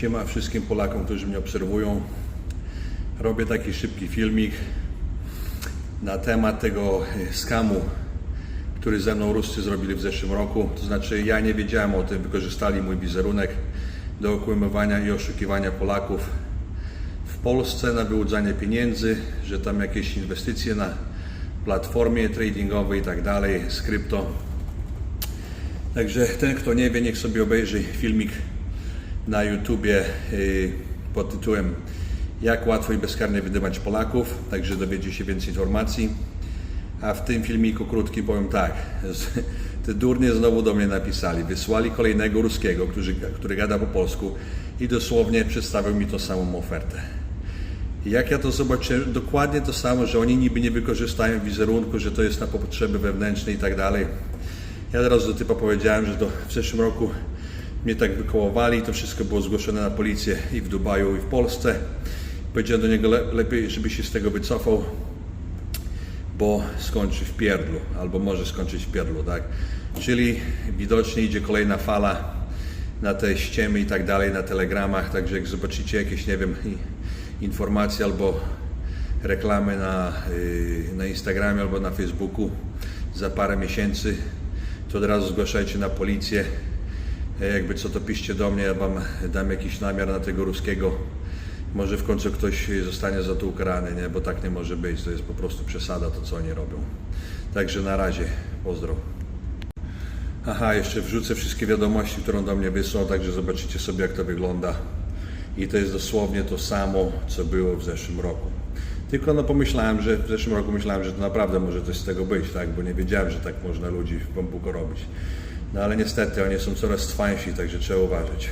Siema wszystkim Polakom, którzy mnie obserwują. Robię taki szybki filmik na temat tego e, skamu, który ze mną Ruscy zrobili w zeszłym roku. To znaczy ja nie wiedziałem o tym, wykorzystali mój wizerunek do okłamywania i oszukiwania Polaków w Polsce na wyłudzanie pieniędzy, że tam jakieś inwestycje na platformie tradingowej i tak dalej, z krypto. Także ten, kto nie wie, niech sobie obejrzy filmik na YouTubie y, pod tytułem Jak łatwo i bezkarnie wydywać Polaków, także dowiedzie się więcej informacji. A w tym filmiku krótki powiem tak, te durnie znowu do mnie napisali, wysłali kolejnego ruskiego, który, który gada po polsku i dosłownie przedstawił mi tą samą ofertę. I Jak ja to zobaczyłem, dokładnie to samo, że oni niby nie wykorzystają wizerunku, że to jest na potrzeby wewnętrzne i tak dalej. Ja teraz do typa powiedziałem, że to w zeszłym roku mnie tak wykołowali, to wszystko było zgłoszone na policję i w Dubaju, i w Polsce. Powiedziałem do niego le- lepiej, żeby się z tego wycofał, bo skończy w pierdlu, albo może skończyć w pierdlu, tak? Czyli widocznie idzie kolejna fala na te ściemy i tak dalej, na telegramach, także jak zobaczycie jakieś, nie wiem, informacje albo reklamy na, y, na Instagramie albo na Facebooku za parę miesięcy, to od razu zgłaszajcie na policję. E, Jakby co to piszcie do mnie, ja wam dam jakiś namiar na tego ruskiego. Może w końcu ktoś zostanie za to ukarany, nie? bo tak nie może być. To jest po prostu przesada to, co oni robią. Także na razie, pozdro. Aha, jeszcze wrzucę wszystkie wiadomości, które do mnie wysłał, także zobaczycie sobie, jak to wygląda. I to jest dosłownie to samo, co było w zeszłym roku. Tylko no pomyślałem, że w zeszłym roku myślałem, że to naprawdę może coś z tego być, tak? Bo nie wiedziałem, że tak można ludzi w bambuko robić. No ale niestety oni są coraz trwańsi, także trzeba uważać.